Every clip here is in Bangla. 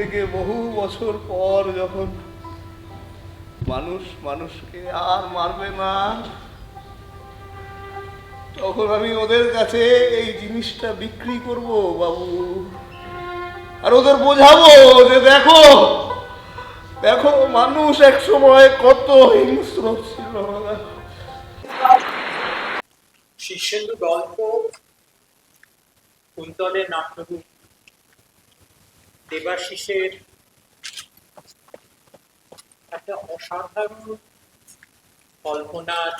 থেকে বহু বছর পর যখন মানুষ মানুষকে আর মারবে না, তখন আমি ওদের কাছে এই জিনিসটা বিক্রি করব, বাবু। আর ওদের বোঝাবো যে দেখো দেখো মানুষ এক সময় কত হিংস্র ছিল। শীর্ষেন্দু গল্প কুন্তলের নাট্যরূপ দেবাশিসের একটা অসাধারণ কল্পনার,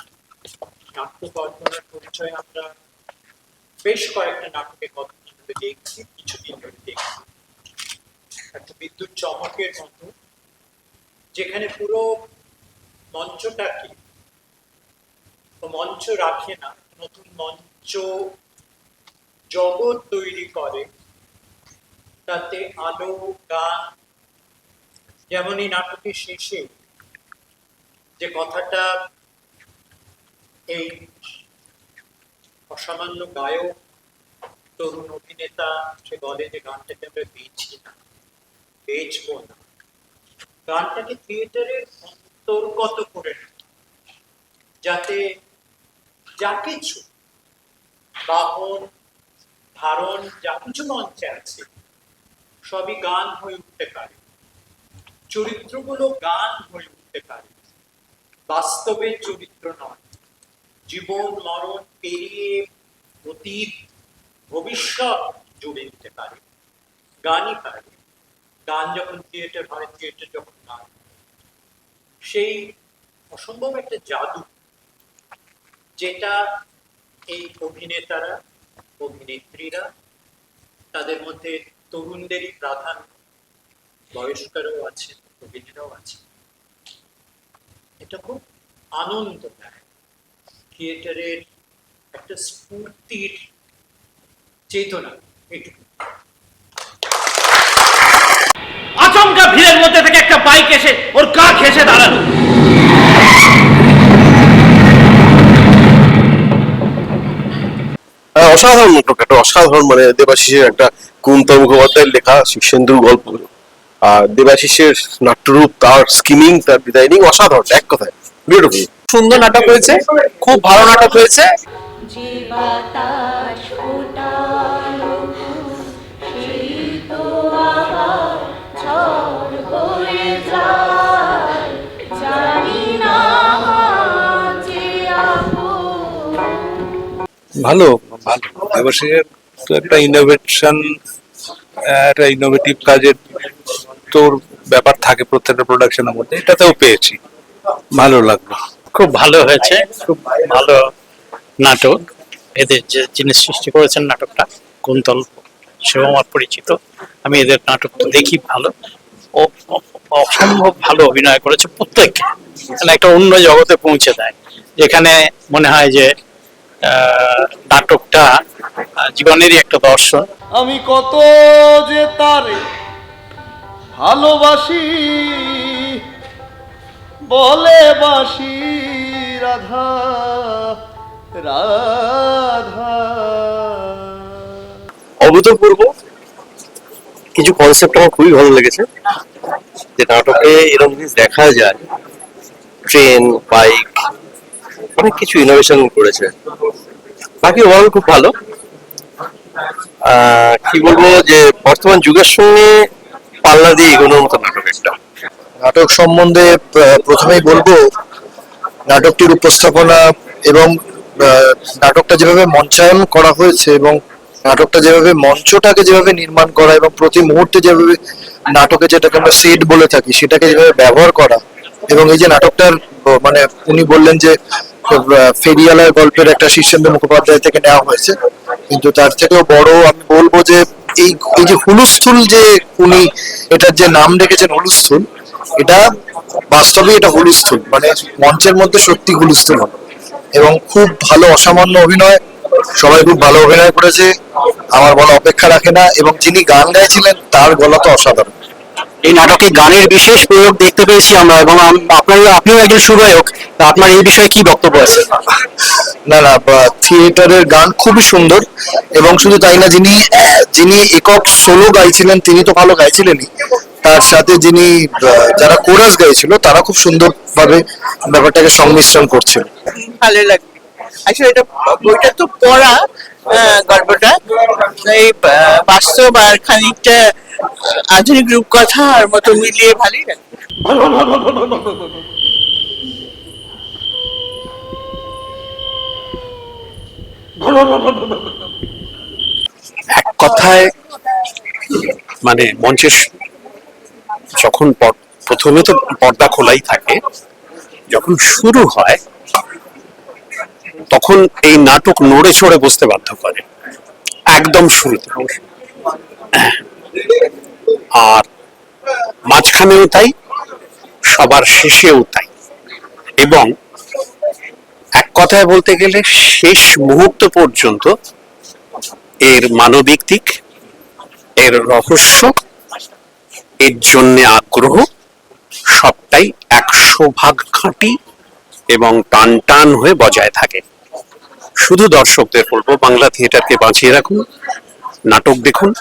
নাট্য কল্পনার পরিচয় আমরা বেশ কয়েকটা নাটকে কথা ধরে দেখছি, কিছুদিন ধরে দেখছি। একটা বিদ্যুৎ চমকের মতো, যেখানে পুরো মঞ্চটাকে মঞ্চ রাখে না, নতুন মঞ্চ জগৎ তৈরি করে। তাতে আলো, গান, যেমন এই নাটকের শেষে যে কথাটা এই অসামান্য গায়ক, তরুণ অভিনেতা, সে বলে যে গানটাকে আমরা বেচি না, বেচবো না। গানটাকে থিয়েটারের অন্তর্গত করে যাতে যা কিছু বাহন, ধারণ, যা কিছু মঞ্চে আছে সবই গান হয়ে উঠতে পারে। চরিত্রগুলো গান হয়ে উঠতে পারে। বাস্তবের চরিত্র নয়। জীবন, মরণ, পেরিয়ে অতীত, ভবিষ্যৎ জুড়ে দিতে পারে। গানই পারে। গান যখন থিয়েটার হয় থিয়েটার যখন গান সেই অসম্ভব একটা জাদু যেটা এই অভিনেতারা, অভিনেত্রীরা তাদের মধ্যে তরুণদেরই প্রাধান্য। বয়স্করাও আছে, প্রবীণরাও আছে। এটা খুব আনন্দ দেয় থিয়েটারের একটা স্ফূর্তির চেতনা এটুকু। আচমকা ভিড়ের মধ্যে থেকে একটা বাইক এসে ওর গা ঘেসে দাঁড়াল। অসাধারণ নাটক একটা অসাধারণ মানে দেবাশিসের একটা কুন্তল মুখোপাধ্যায়ের লেখা শিক্ষেন্দুর গল্প। আর দেবাশিসের নাট্যরূপ তার স্কিমিং তার ডিজাইনিং অসাধারণ এক কথায়। বিউটিফুল সুন্দর নাটক হয়েছে খুব ভালো নাটক হয়েছে। ভালো। ভালো দেবাশিসের তো একটা ইনোভেশন একটা ইনোভেটিভ কাজের তোর ব্যাপার থাকে প্রত্যেকটা প্রোডাকশনের মধ্যে। এটাতেও পেয়েছি। ভালো লাগল। খুব ভালো হয়েছে। খুব ভালো নাটক। এদের যে যিনি সৃষ্টি করেছেন নাটকটা, কুন্তল সেও আমার পরিচিত, আমি এদের নাটক তো দেখি ভালো। ও অসম্ভব ভালো অভিনয় করেছে প্রত্যেকে মানে একটা অন্য জগতে পৌঁছে দেয়। যেখানে মনে হয় যে নাটকটা জীবনেরই একটা দর্শন। আমি কত যে তারে ভালোবাসি বলে বাসি রাধা রাধা। অভূতপূর্ব। কিছু কনসেপ্ট আমার খুবই ভালো লেগেছে যে নাটকে এরকম জিনিস দেখা যায়। ট্রেন বাইক অনেক কিছু ইনোভেশন করেছে। বাকি ওভারঅল খুব ভালো। কি বলব যে, বর্তমান যুগের সঙ্গে পাল্লা দিয়ে এগোনোর মতো নাটক একটা। নাটক সম্বন্ধে প্রথমেই বলব, নাটকটির উপস্থাপনা এবং নাটকটা যেভাবে মঞ্চায়ন করা হয়েছে এবং নাটকটা যেভাবে মঞ্চটাকে যেভাবে নির্মাণ করা এবং প্রতি মুহূর্তে যেভাবে নাটকে যেটাকে আমরা সেট বলে থাকি, সেটাকে যেভাবে ব্যবহার করা এবং এই যে নাটকটার মানে উনি বললেন যে ফেরিয়ালার গল্পের একটা শীর্ষেন্দু মুখোপাধ্যায় থেকে নেওয়া হয়েছে। কিন্তু তার থেকেও বড় আমি বলব যে, এই এই যে হুলুস্থুল যে উনি এটার যে নাম রেখেছেন হুলুস্থুল, এটা বাস্তবে এটা হুলুস্থুল। মানে মঞ্চের মধ্যে সত্যি হুলুস্থুল হলো এবং খুব ভালো, অসামান্য অভিনয়, সবাই খুব ভালো অভিনয় করেছে। আমার বলা অপেক্ষা রাখে না। এবং যিনি গান গাইছিলেন, তার গলা তো অসাধারণ। এই নাটকে গানের বিশেষ প্রয়োগ দেখতে পেয়েছি আমরা এবং আপনার আপনিও একজন সুগায়ক তা আপনার এই বিষয়ে কি বক্তব্য আছে? না না বা- থিয়েটারের গান খুবই সুন্দর এবং শুধু তাই না যিনি যিনি একক সোলো গাইছিলেন তিনি তো ভালো গাইছিলেনই। তার সাথে যিনি যারা কোরাস গাইছিল তারা খুব সুন্দরভাবে ব্যাপারটাকে সংমিশ্রণ করছিল। ভালো লাগবে আসলে এটা বইটা তো পড়া গল্পটা। এই বাস্তব আর খানিকটা আধুনিক রূপকথার মতো মিলিয়ে ভালোই এক কথায় মানে মঞ্চের যখন প্রথমে তো পর্দা খোলাই থাকে, যখন শুরু হয়, তখন এই নাটক নড়ে চড়ে বসতে বাধ্য করে। একদম শুরুতে। আর মাঝখানেও তাই, সবার শেষেও তাই। এবং এক কথায় বলতে গেলে শেষ মুহূর্ত পর্যন্ত এর মানবিক দিক, এর রহস্য, এর জন্য আগ্রহ, সবটাই একশো ভাগ খাঁটি এবং টান টান হয়ে বজায় থাকে। শুধু দর্শকদের বলব, বাংলা থিয়েটারকে বাঁচিয়ে রাখুন, নাটক দেখুন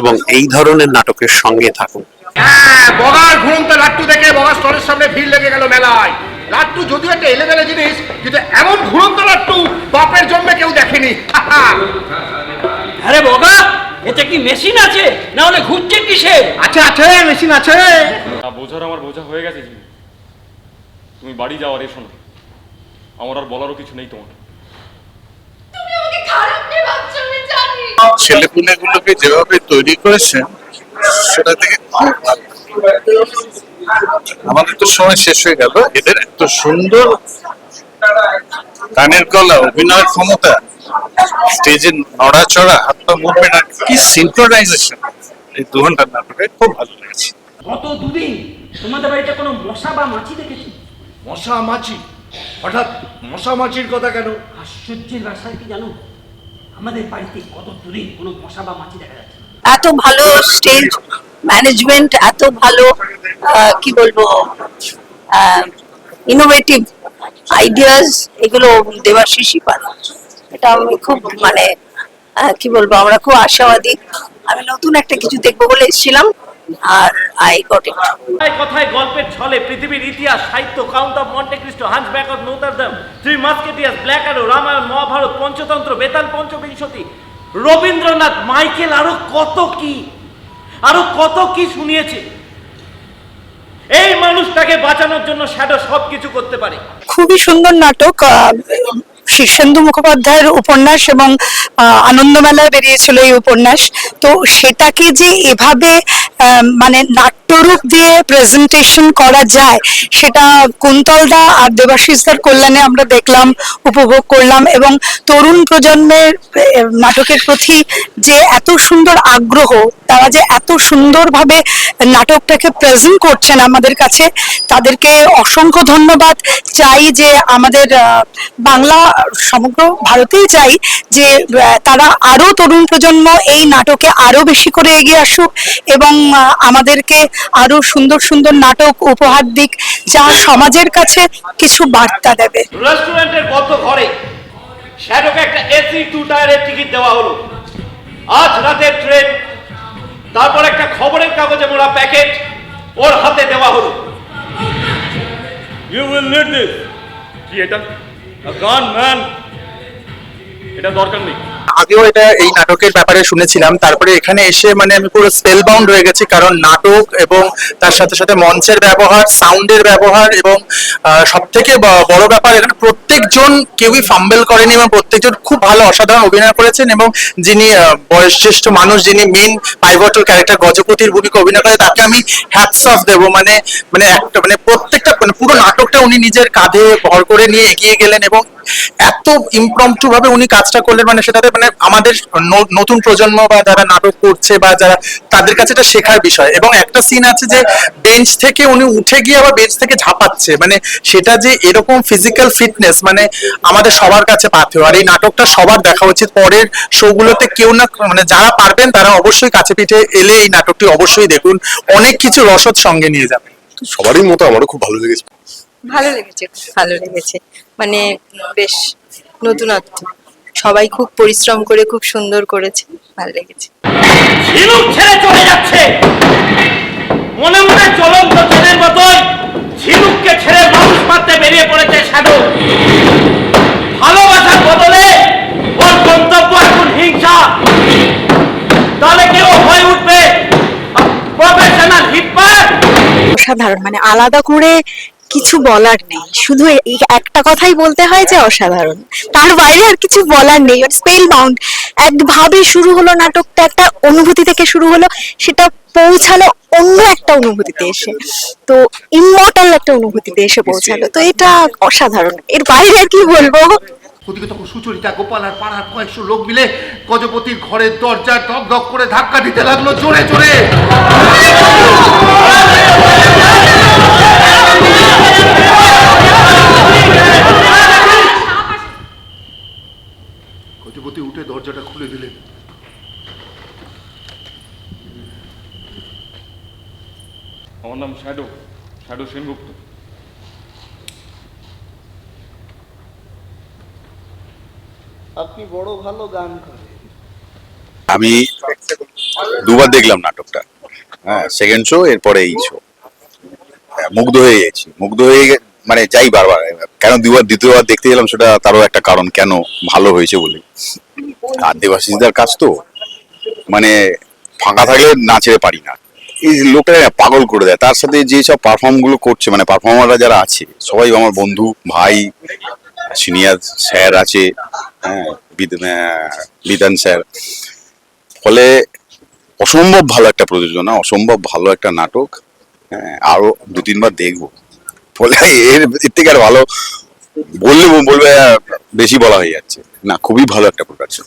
এবং এই ধরনের নাটকের সঙ্গে থাকুন। হ্যাঁ বগার ঘুরন্ত লাট্টু দেখে বগার স্টলের সামনে ভিড় লেগে গেল মেলায়। লাট্টু যদিও একটা এলেবেলে জিনিস কিন্তু এমন ঘুরন্ত লাট্টু বাপের জন্মে কেউ দেখেনি। আরে বগা এতে কি মেশিন আছে? না হলে ঘুরছে কিসে? আছে আছে মেশিন আছে। বোঝার আমার বোঝা হয়ে গেছে তুমি বাড়ি যাও আর এসো না। আমার আর বলারও কিছু নেই তোমার তুমি আমাকে খারাপ কে ভাবছ আমি জানি ছেলেপুলেগুলোকে যেভাবে তৈরি করেছেন সেটা থেকে খুব ভালো। আমাদের তো সময় শেষ হয়ে গেল। এদের এত সুন্দর গানের গলা অভিনয়ের ক্ষমতা স্টেজে নড়াচড়া হাত পা মুভমেন্ট আর কি সিনক্রোনাইজেশন এই দু ঘণ্টার নাটকে খুব ভালো লেগেছে। গত দুদিন তোমাদের বাড়িতে কোনো মশা বা মাছি দেখেছি? মশা মাছি? হঠাৎ মশা মাছির কথা কেন? আশ্চর্যের ব্যাপার কি জানো? আমাদের বাড়িতে কত দূরে কোনো মশা বা মাছি দেখা যাচ্ছে এত ভালো স্টেজ ম্যানেজমেন্ট এত ভালো কি বলব ইনোভেটিভ আইডিয়াস এগুলো দেবাশিসই পারে। এটা আমি খুব মানে কি বলব, আমরা খুব আশাবাদী। আমি নতুন একটা কিছু দেখব বলে এসেছিলাম। আর আই গট ইট। কথায় কথায় গল্পের ছলে পৃথিবীর ইতিহাস সাহিত্য count of Monte Cristo hunchback of Notre Dame three musketeers black Ramayana Mahabharata Panchatantra Betal Panchavimshati Rabindranath Michael আরও কত কি আরও কত কি শুনিয়েছে? এই মানুষটাকে বাঁচানোর জন্য শ্যাডো সবকিছু করতে পারে। খুবই সুন্দর নাটক আহ, শীর্ষেন্দু মুখোপাধ্যায়ের উপন্যাস এবং আহ, আনন্দমেলায় বেরিয়েছিল এই উপন্যাস। তো সেটাকে যে এভাবে মানে নাট্যরূপ দিয়ে প্রেজেন্টেশন করা যায়, সেটা কুন্তলদা আর দেবাশিসদার কল্যাণে আমরা দেখলাম, উপভোগ করলাম এবং তরুণ প্রজন্মের নাটকের প্রতি যে এত সুন্দর আগ্রহ, তারা যে এত সুন্দরভাবে নাটকটাকে প্রেজেন্ট করছেন আমাদের কাছে, তাদেরকে অসংখ্য ধন্যবাদ। চাই যে আমাদের বাংলা, সমগ্র ভারতেই চাই যে তারা আরও তরুণ প্রজন্ম এই নাটকে আরও বেশি করে এগিয়ে আসুক এবং আমাদেরকে আরও সুন্দর সুন্দর নাটক উপহার দিক যা সমাজের কাছে কিছু বার্তা দেবে। রেস্টুরেন্টের বদ্ধ ঘরে শ্যাডোকে একটা এসি টু টায়ারের টিকিট দেওয়া হলো। আজ রাতের ট্রেন তারপর একটা খবরের কাগজে মোড়া প্যাকেট ওর হাতে দেওয়া হলো। ইউ উইল নিড দিস কি এটা? গান ম্যান এটা দরকার নেই। আগেও এটা এই নাটকের ব্যাপারে শুনেছিলাম। তারপরে এখানে এসে মানে আমি পুরো স্পেল বাউন্ড হয়ে গেছি, কারণ নাটক এবং তার সাথে সাথে মঞ্চের ব্যবহার সাউন্ডের ব্যবহার এবং সব থেকে বড় ব্যাপার এখানে প্রত্যেকজন কেউই ফাম্বেল করেনি এবং প্রত্যেকজন খুব ভালো অসাধারণ অভিনয় করেছেন এবং যিনি বয়োজ্যেষ্ঠ মানুষ, যিনি মেন পাইভটল ক্যারেক্টার গজপতির ভূমিকা অভিনয় করে তাকে আমি হ্যাটস অফ দেবো। মানে মানে একটা মানে প্রত্যেকটা মানে পুরো নাটকটা উনি নিজের কাঁধে ভর করে নিয়ে এগিয়ে গেলেন এবং এত ইমপ্রম্পটু ভাবে উনি কাজটা করলেন মানে সেটাতে মানে আমাদের নতুন প্রজন্ম বা যারা নাটক করছে বা যারা তাদের কাছে এটা শেখার বিষয়। এবং একটা সিন আছে যে বেঞ্চ থেকে উনি উঠে গিয়ে আবার বেঞ্চ থেকে ঝাঁপাচ্ছে। মানে সেটা যে এরকম ফিজিক্যাল ফিটনেস মানে আমাদের সবার কাছে পাথেয়। আর এই নাটকটা সবার দেখা উচিত। পরের শোগুলোতে কেউ না মানে যারা পারবেন তারা অবশ্যই কাছে পিঠে এলে এই নাটকটি অবশ্যই দেখুন। অনেক কিছু রসদ সঙ্গে নিয়ে যাবে। সবারই মতো আমারও খুব ভালো লেগেছে। ভালো লেগেছে ভালো লেগেছে। মানে বেশ নতুনত্ব। সবাই খুব পরিশ্রম করে খুব সুন্দর করেছে। ভালো লেগেছে। ছেড়ে চলে যাচ্ছে। মনে মনে জেলের মতোই ঝিনুককে ছেড়ে মানুষ মারতে বেরিয়ে পড়েছে ভালোবাসার বদলে ওর গন্তব্য এখন হিংসা। তাহলে কেউ হয়ে উঠবে? প্রফেশনাল হিটম্যান অসাধারণ মানে আলাদা করে কিছু বলার নেই। শুধু একটা কথাই বলতে হয় যে অসাধারণ। তার বাইরে আর কিছু বলার নেই। স্পেল বাউন্ড একভাবে শুরু হলো নাটকটা একটা অনুভূতি থেকে শুরু হলো সেটা পৌঁছালো অন্য একটা অনুভূতিতে এসে। তো ইমমর্টাল একটা অনুভূতিতে এসে পৌঁছালো। তো এটা অসাধারণ। এর বাইরে আর কি বলব? ওদিকে তখন সুচরিতা গোপাল আর পাড়ার কয়েকশো লোক মিলে গজপতির ঘরের দরজার ধক ধক করে ধাক্কা দিতে লাগল। জোরে জোরে গজপতি উঠে দরজাটা খুলে দিলেন আমার নাম শ্যাডো শ্যাডো সেনগুপ্ত আপনি বড় ভালো গান করেন আমি দুবার দেখলাম নাটকটা। হ্যাঁ সেকেন্ড শো এরপরে এই শো মুগ্ধ হয়ে গেছি। মুগ্ধ হয়ে মানে যাই বারবার, কেন দুবার, দ্বিতীয়বার দেখতে গেলাম সেটা তারও একটা কারণ, কেন ভালো হয়েছে বলে। আর দেবাশিসদার কাজ তো মানে ফাঁকা থাকলে না ছেড়ে পারি না। এই লোকটা পাগল করে দেয়। তার সাথে যে সব পারফর্মগুলো করছে মানে পারফর্মাররা যারা আছে, সবাই আমার বন্ধু, ভাই সিনিয়র স্যার আছে হ্যাঁ বিধান স্যার। ফলে অসম্ভব ভালো একটা প্রযোজনা, অসম্ভব ভালো একটা নাটক হ্যাঁ আরও দু তিনবার দেখব। ফলে এর এর থেকে আর ভালো বললে বলবে, বেশি বলা হয়ে যাচ্ছে। না, খুবই ভালো একটা প্রোডাকশন